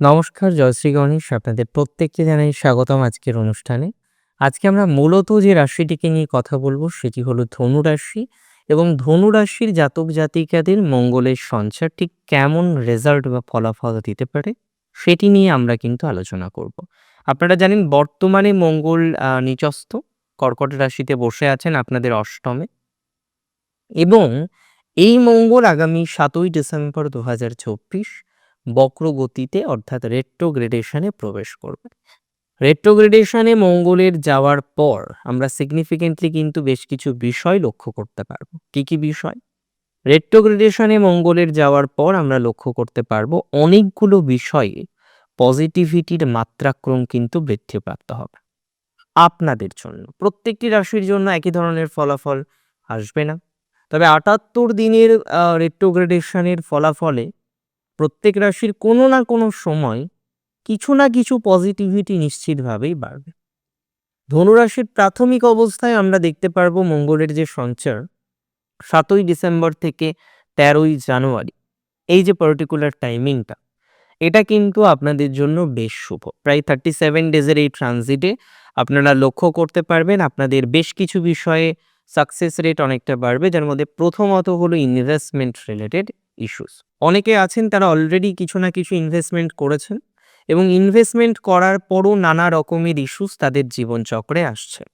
নমস্কার জয়শ্রী গণেশ। আপনাদের প্রত্যেককে জানাই স্বাগতম আজকের অনুষ্ঠানে। আজকে আমরা মূলত যে রাশিটিকে নিয়ে কথা বলব সেটি হলো ধনু রাশি এবং ধনু রাশির জাতক জাতিকাদের মঙ্গলের সঞ্চার ঠিক কেমন রেজাল্ট বা ফলাফল দিতে পারে সেটি নিয়ে আমরা কিন্তু আলোচনা করব। আপনারা জানেন বর্তমানে মঙ্গল নিচস্থ, কর্কট রাশিতে বসে আছেন আপনাদের অষ্টমে এবং এই মঙ্গল আগামী সাতই ডিসেম্বর দু হাজার চব্বিশ বক্রগতিতে, অর্থাৎ রেট্রোগ্রেডেশনে প্রবেশ করবে। রেট্রোগ্রেডেশনে মঙ্গলের যাওয়ার পর আমরা সিগনিফিকেন্টলি কিন্তু বেশ কিছু বিষয় লক্ষ্য করতে পারব। কি কি বিষয়? রেট্রোগ্রেডেশনে মঙ্গলের যাওয়ার পর আমরা লক্ষ্য করতে পারব অনেকগুলো বিষয়ে পজিটিভিটির মাত্রাক্রম কিন্তু বৃদ্ধিপ্রাপ্ত হবে। আপনাদের জন্য, প্রত্যেকটি রাশির জন্য একই ধরনের ফলাফল আসবে না। তবে আটাত্তর দিনের রেট্রোগ্রেডেশনের ফলাফলে প্রত্যেক রাশির কোনো না কোনো সময় কিছু না কিছু পজিটিভিটি নিশ্চিতভাবেই বাড়বে। ধনুরাশির প্রাথমিক অবস্থায় আমরা দেখতে পারব মঙ্গলের যে সঞ্চার, সাতই ডিসেম্বর থেকে তেরোই জানুয়ারি, এই যে পার্টিকুলার টাইমিংটা এটা কিন্তু আপনাদের জন্য বেশ শুভ। প্রায় থার্টি সেভেন ডেজের এই ট্রানজিটে আপনারা লক্ষ্য করতে পারবেন আপনাদের বেশ কিছু বিষয়ে সাকসেস রেট অনেকটা বাড়বে, যার মধ্যে প্রথমত হলো ইনভেস্টমেন্ট রিলেটেড ইস্যুস অনেকে আছেন তারা অলরেডি কিছু না কিছু ইনভেস্টমেন্ট করেছেন এবং ইনভেস্টমেন্ট করার পরও নানা রকমের ইস্যুস তাদের জীবনচক্রে আসছে।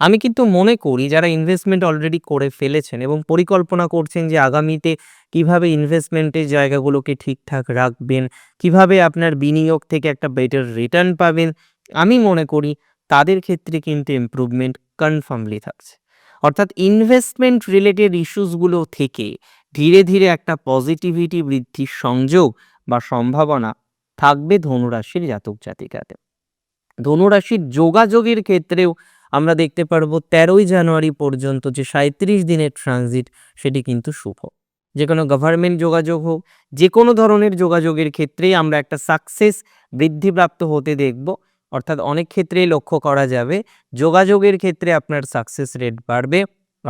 আমি কিন্তু মনে করি যারা ইনভেস্টমেন্ট অলরেডি করে ফেলেছেন এবং পরিকল্পনা করছেন যে আগামীতে কীভাবে ইনভেস্টমেন্টের জায়গাগুলোকে ঠিকঠাক রাখবেন, কীভাবে আপনার বিনিয়োগ থেকে একটা বেটার রিটার্ন পাবেন, আমি মনে করি তাদের ক্ষেত্রে কিন্তু ইমপ্রুভমেন্ট কনফার্মলি থাকছে। অর্থাৎ ইনভেস্টমেন্ট রিলেটেড ইস্যুসগুলো থেকে ধীরে ধীরে একটা পজিটিভিটি বৃদ্ধির সংযোগ বা সম্ভাবনা থাকবে ধনুরাশির জাতক জাতিকাতে। ধনুরাশির যোগাযোগের ক্ষেত্রেও আমরা দেখতে পারব তেরোই জানুয়ারি পর্যন্ত যে সাঁত্রিশ দিনের ট্রানজিট সেটি কিন্তু শুভ। যে কোনো গভর্নমেন্ট যোগাযোগ হোক, যে কোনো ধরনের যোগাযোগের ক্ষেত্রেই আমরা একটা সাকসেস বৃদ্ধিপ্রাপ্ত হতে দেখব। অর্থাৎ অনেক ক্ষেত্রেই লক্ষ্য করা যাবে, যোগাযোগের ক্ষেত্রে আপনার সাকসেস রেট বাড়বে।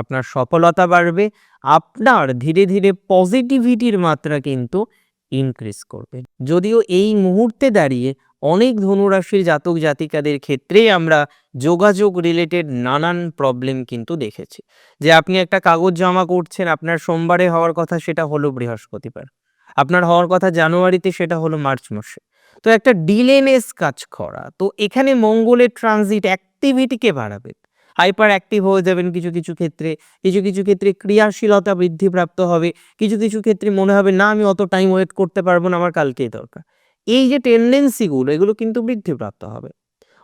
আপনার সফলতা বাড়বে, আপনার ধীরে ধীরে পজিটিভিটির মাত্রা কিন্তু ইনক্রিজ করবে। যদিও এই মুহূর্তে দাঁড়িয়ে অনেক ধনুরাশির জাতক জাতিকাদের ক্ষেত্রেই আমরা যোগাযোগ রিলেটেড নানান প্রবলেম কিন্তু দেখেছি। যে আপনি একটা কাগজ জমা করছেন, আপনার সোমবারে হওয়ার কথা সেটা হলো বৃহস্পতিবার, আপনার হওয়ার কথা জানুয়ারিতে সেটা হলো মার্চ মাসে। তো একটা ডিলেনেস কাজ করা, তো এখানে মঙ্গলের ট্রানজিট অ্যাক্টিভিটিকে বাড়াবে? হাইপার অ্যাক্টিভ হয়ে যাবেন কিছু কিছু ক্ষেত্রে। কিছু কিছু ক্ষেত্রে ক্রিয়াশীলতা বৃদ্ধিপ্রাপ্ত হবে। কিছু কিছু ক্ষেত্রে মনে হবে, না, আমি অত টাইম ওয়েট করতে পারব না, আমার কালকেই দরকার। এই যে টেন্ডেন্সিগুলো এগুলো কিন্তু বৃদ্ধিপ্রাপ্ত হবে।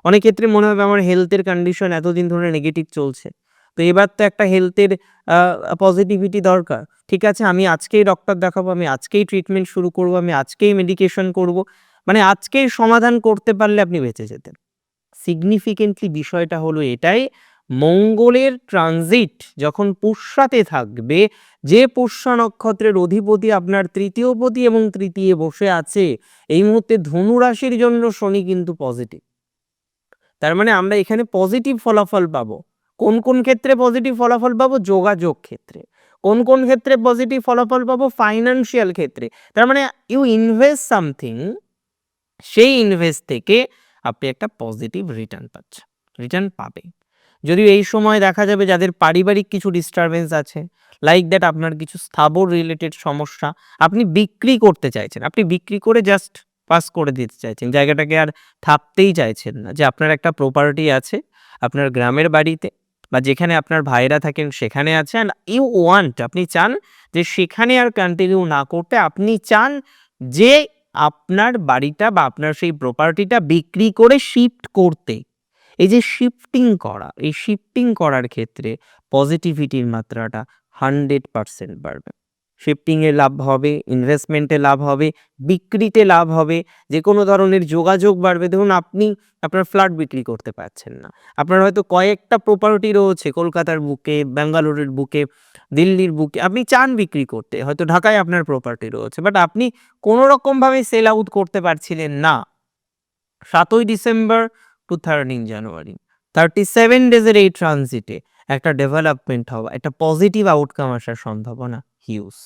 অনেক ক্ষেত্রে মনে হবে, আমার হেলথের কন্ডিশন এতদিন ধরে নেগেটিভ চলছে। তো এবার তো একটা হেলথের পজিটিভিটি দরকার। ঠিক আছে, আমি আজকেই ডক্টর দেখাবো, আমি আজকেই ট্রিটমেন্ট শুরু করব, আমি আজকেই মেডিকেশন করব। মানে আজকেই সমাধান করতে পারলে আপনি বেঁচে যেতেন। সিগনিফিকেন্টলি বিষয়টা হলো এটাই মঙ্গলের ট্রানজিট যখন পুষ্যাতে থাকবে, যে পুষ্যা নক্ষত্রের অধিপতি আপনার তৃতীয়পতি এবং তৃতীয় বসে আছে, এই মুহূর্তে ধনু রাশির জন্য শনি কিন্তু পজিটিভ তার মানে আমরা এখানে পজিটিভ ফলাফল পাবো। কোন কোন ক্ষেত্রে পজিটিভ ফলাফল পাবো? যোগাযোগ ক্ষেত্রে। কোন কোন ক্ষেত্রে পজিটিভ ফলাফল পাবো? ফাইন্যান্সিয়াল ক্ষেত্রে। তার মানে ইউ ইনভেস্ট সামথিং সেই ইনভেস্ট থেকে আপনি একটা পজিটিভ রিটার্ন পাচ্ছেন রিটার্ন পাবে যদিও এই সময় দেখা যাবে যাদের পারিবারিক কিছু ডিস্টারবেন্স আছে লাইক দ্যাট আপনার কিছু স্থাবর রিলেটেড সমস্যা আপনি বিক্রি করতে চাইছেন। আপনি বিক্রি করে জাস্ট পাস করে দিতে চাইছেন। জায়গাটাকে আর থাকতেই চাইছেন না। যে আপনার একটা প্রপার্টি আছে, আপনার গ্রামের বাড়িতে বা যেখানে আপনার ভাইরা থাকেন সেখানে আছে অ্যান্ড ইউ ওয়ান্ট আপনি চান যে সেখানে আর কন্টিনিউ না করতে আপনি চান যে আপনার বাড়িটা বা আপনার সেই প্রপার্টিটা বিক্রি করে শিফট করতে। এই যে শিফটিং করা, এই শিফটিং করার ক্ষেত্রে পজিটিভিটির মাত্রাটা হান্ড্রেড পারসেন্ট বাড়বে। শিফটিংয়ে লাভ হবে ইনভেস্টমেন্টে লাভ হবে, বিক্রিতে লাভ হবে, যে কোনো ধরনের যোগাযোগ বাড়বে। ধরুন আপনি আপনার ফ্ল্যাট বিক্রি করতে পারছেন না। আপনার হয়তো কয়েকটা প্রপার্টি রয়েছে কলকাতার বুকে, ব্যাঙ্গালোরের বুকে, দিল্লির বুকে, আপনি চান বিক্রি করতে, হয়তো ঢাকায় আপনার প্রপার্টি রয়েছে বাট আপনি কোনো রকমভাবে সেল আউট করতে পারছিলেন না। সাতই December to thirteen January thirty seven ডেজের এই ট্রানজিটে একটা ডেভেলপমেন্ট হওয়া, একটা পজিটিভ আউটকাম আসার সম্ভাবনা হিউজ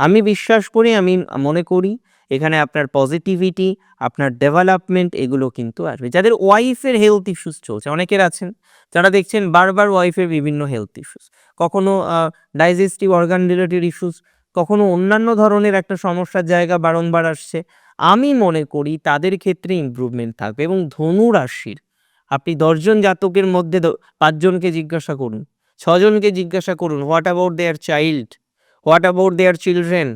আমি বিশ্বাস করি, আমি মনে করি এখানে আপনার পজিটিভিটি আপনার ডেভেলপমেন্ট এগুলো কিন্তু আসবে। যাদের ওয়াইফের হেলথ ইস্যুস চলছে, অনেকের আছেন যারা দেখছেন বারবার ওয়াইফের বিভিন্ন হেলথ ইস্যুস কখনো ডাইজেস্টিভ অর্গান রিলেটেড ইস্যুস কখনো অন্যান্য ধরনের একটা সমস্যার জায়গা বারংবার আসছে। আমি মনে করি তাদের ক্ষেত্রে ইমপ্রুভমেন্ট থাকবে এবং ধনু রাশির আপনি দশজন জাতকের মধ্যে পাঁচজনকে জিজ্ঞাসা করুন, ছজনকে জিজ্ঞাসা করুন what about their child what about their children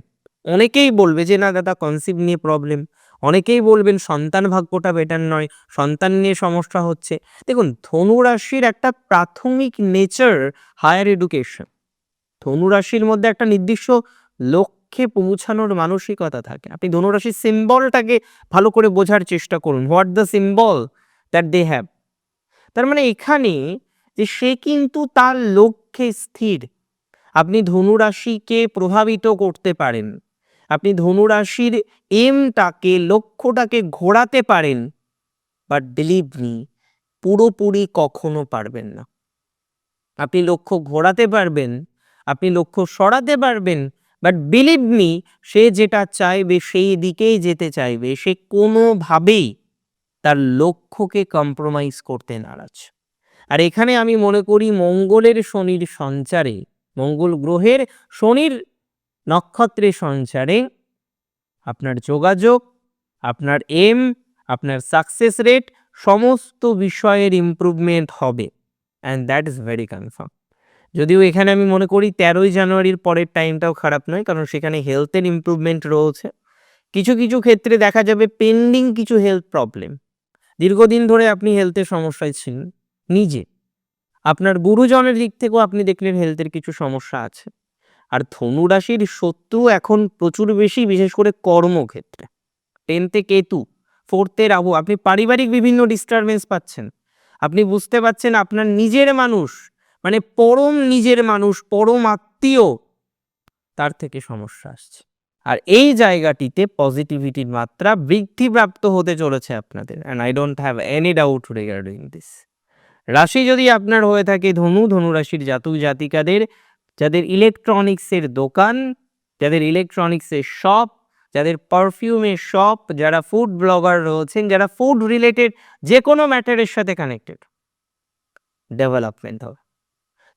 অনেকেই বলবে যে, না দাদা কনসিভ নিয়ে প্রবলেম অনেকেই বলবেন, সন্তান ভাগ্যটা বেটার নয়, সন্তান নিয়ে সমস্যা হচ্ছে। দেখুন, ধনু রাশির একটা প্রাথমিক নেচার হায়ার এডুকেশন ধনু রাশির মধ্যে একটা নির্দিষ্ট লক্ষ্যে পৌঁছানোর মানসিকতা থাকে। আপনি ধনুরাশির সিম্বলটাকে ভালো করে বোঝার চেষ্টা করুন। What the symbol that they have তার মানে এখানে যে সে কিন্তু তার লক্ষ্যে স্থির। আপনি ধনুরাশিকে প্রভাবিত করতে পারেন। আপনি ধনুরাশির এমটাকে লক্ষ্যটাকে ঘোরাতে পারেন। বাট বিলিভ মি পুরোপুরি কখনো পারবেন না। আপনি লক্ষ্য ঘোরাতে পারবেন, আপনি লক্ষ্য সরাতে পারবেন বাট বিলিভ মি সে যেটা চাইবে সেই দিকেই যেতে চাইবে। সে কোনোভাবেই তার লক্ষ্যকে কম্প্রোমাইজ করতে নারাজ। আর এখানে আমি মনে করি মঙ্গলের শনির সঞ্চারে, মঙ্গল গ্রহের শনির নক্ষত্রে সঞ্চারে আপনার যোগাযোগ, আপনার এম আপনার সাকসেস রেট সমস্ত বিষয়ের ইমপ্রুভমেন্ট হবে। And that is very confirm যদিও এখানে আমি মনে করি তেরোই জানুয়ারির পরের টাইমটাও খারাপ নয়, কারণ সেখানে হেলথের ইমপ্রুভমেন্ট রয়েছে। কিছু কিছু ক্ষেত্রে দেখা যাবে পেন্ডিং কিছু হেলথ প্রবলেম দীর্ঘদিন ধরে আপনি হেলথের সমস্যায় ছিলেন, নিজে। আপনার গুরুজনের দিক থেকেও আপনি দেখলেন হেলথের কিছু সমস্যা আছে। আর ধনু রাশির শত্রু এখন প্রচুর বেশি, বিশেষ করে কর্মক্ষেত্রে। টেনতে কেতু ফোর্থে রাহু, আপনি পারিবারিক বিভিন্ন ডিস্টারবেন্স পাচ্ছেন। আপনি বুঝতে পারছেন আপনার নিজের মানুষ মানে পরম নিজের মানুষ, পরম আত্মীয়, তার থেকে সমস্যা আসছে। আর এই জায়গাটিতে পজিটিভিটির মাত্রা বৃদ্ধিপ্রাপ্ত হতে চলেছে আপনাদের। And I don't have any doubt regarding this রাশি যদি আপনার হয়ে থাকে ধনু ধনু রাশির জাতক, জাতিকাদের, যাদের ইলেকট্রনিক্সের দোকান, যাদের ইলেকট্রনিক্সের শপ যাদের পারফিউমের শপ যারা ফুড ব্লগার রয়েছেন, যারা ফুড রিলেটেড যে কোনো ম্যাটারের সাথে কানেক্টেড ডেভেলপমেন্ট হবে।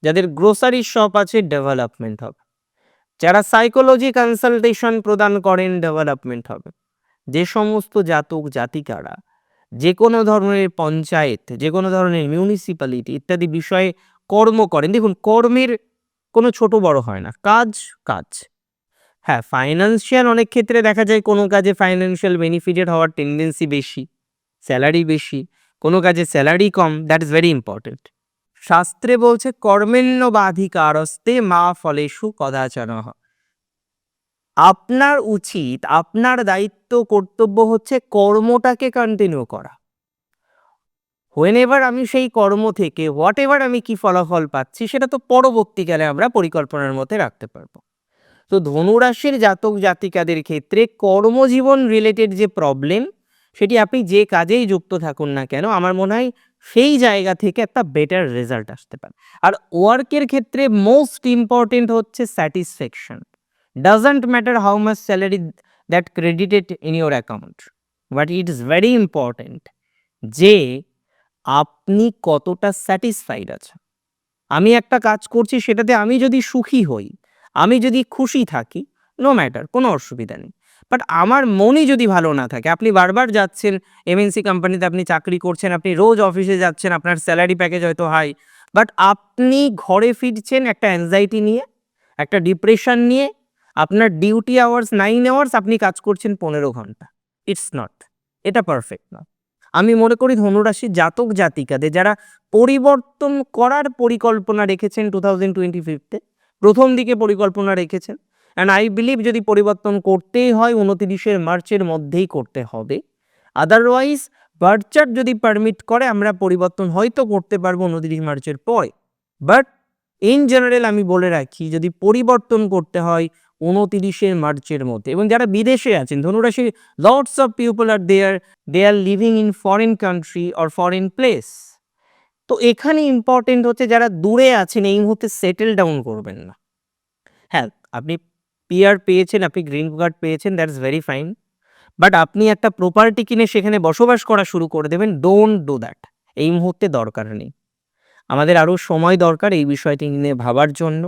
যাদের গ্রোসারি শপ আছে ডেভেলপমেন্ট হবে। যারা সাইকোলজি কনসালটেশন প্রদান করেন ডেভেলপমেন্ট হবে। যে সমস্ত জাতক, জাতিকারা, যে কোনো ধরনের পঞ্চায়েত, যে কোনো ধরনের মিউনিসিপ্যালিটি ইত্যাদি বিষয়ে কর্ম করেন। দেখুন, কর্মের কোনো ছোট বড় হয় না, কাজ কাজ। হ্যাঁ ফাইন্যান্সিয়াল অনেক ক্ষেত্রে দেখা যায়, কোনো কাজে ফাইন্যান্সিয়াল বেনিফিটেড হওয়ার টেন্ডেন্সি বেশি স্যালারি বেশি, কোনো কাজে স্যালারি কম দ্যাট ইজ ভেরি ইম্পর্টেন্ট শাস্ত্রে বলছে কর্মেণ্য বাধিকারস্তে মা ফলেষু কদাচন। আপনার উচিত, আপনার দায়িত্ব, কর্তব্য হচ্ছে কর্মটাকে কন্টিনিউ করা। হোয়েন এভার আমি সেই কর্ম থেকে হোয়াট এভার আমি কি ফলাফল পাচ্ছি, সেটা তো পরবর্তীকালে আমরা পরিকল্পনার মধ্যে রাখতে পারব। তো ধনুরাশির জাতক জাতিকাদের ক্ষেত্রে কর্মজীবন রিলেটেড যে প্রবলেম সেটি আপনি যে কাজেই যুক্ত থাকুন না কেন, আমার মনে হয় সেই জায়গা থেকে একটা বেটার রেজাল্ট আসতে পারে। আর ওয়ার্কের ক্ষেত্রে মোস্ট ইম্পর্টেন্ট হচ্ছে satisfaction doesn't matter how much salary that credited in your account but it is very important যে আপনি কতটা স্যাটিসফাইড আছেন। আমি একটা কাজ করছি, সেটাতে আমি যদি সুখী হই, আমি যদি খুশি থাকি নো ম্যাটার কোনো অসুবিধা নেই। বাট আমার মনই যদি ভালো না থাকে, আপনি বারবার যাচ্ছেন এমএনসি কোম্পানিতে আপনি চাকরি করছেন, আপনি রোজ অফিসে যাচ্ছেন, আপনার স্যালারি প্যাকেজ হয়তো হাই বাট আপনি ঘরে ফিরছেন একটা অ্যাংজাইটি নিয়ে, একটা ডিপ্রেশন নিয়ে, আপনার ডিউটি আওয়ার্স নাইন আওয়ার্স আপনি কাজ করছেন পনেরো ঘণ্টা। ইটস নট এটা পারফেক্ট না আমি মনে করি ধনুরাশির জাতক জাতিকাদের যারা পরিবর্তন করার পরিকল্পনা রেখেছেন টু থাউজেন্ড টোয়েন্টি ফিফতে প্রথম দিকে পরিকল্পনা রেখেছেন অ্যান্ড আই বিলিভ যদি পরিবর্তন করতেই হয় উনতিরিশের মার্চের মধ্যেই করতে হবে। আদারওয়াইজ বার্থ চার্ট যদি পারমিট করে, আমরা পরিবর্তন হয়তো করতে পারব উনতিরিশ মার্চের পরে। বাট ইন জেনারেল আমি বলে রাখি, যদি পরিবর্তন করতে হয় উনতিরিশের মার্চের মধ্যে, এবং যারা বিদেশে আছেন ধনুরাশি lots of people are there they are living in foreign country or foreign place তো এখানে ইম্পর্টেন্ট হচ্ছে যারা দূরে আছেন, এই মুহূর্তে সেটেল ডাউন করবেন না। হ্যাঁ আপনি পিআর পেয়েছেন, আপনি গ্রিন কার্ড পেয়েছেন দ্যাটস ভেরি ফাইন বাট আপনি একটা প্রপার্টি কিনে সেখানে বসবাস করা শুরু করে দেবেন ডোন্ট ডু দ্যাট এই মুহূর্তে দরকার নেই। আমাদের আরও সময় দরকার এই বিষয়টি নিয়ে ভাবার জন্য।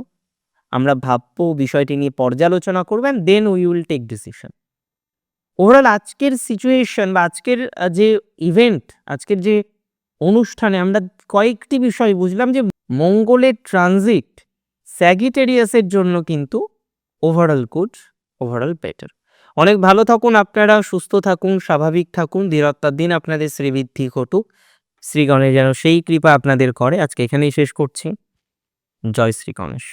আমরা ভাববো বিষয়টি নিয়ে পর্যালোচনা করবেন then we will take decision overall আজকের সিচুয়েশন বা আজকের যে ইভেন্ট আজকের যে অনুষ্ঠানে আমরা কয়েকটি বিষয় বুঝলাম যে মঙ্গলের ট্রানজিট স্যাগিটেরিয়াসের জন্য কিন্তু ওভারঅল গুড ওভারঅল বেটার অনেক ভালো থাকুন আপনারা, সুস্থ থাকুন, স্বাভাবিক থাকুন দৃঢ়ত্বার দিন আপনাদের শ্রীবৃদ্ধি ঘটুক। শ্রী গণেশ যেন সেই কৃপা আপনাদের করে। আজকে এখানেই শেষ করছি। জয় শ্রী গণেশ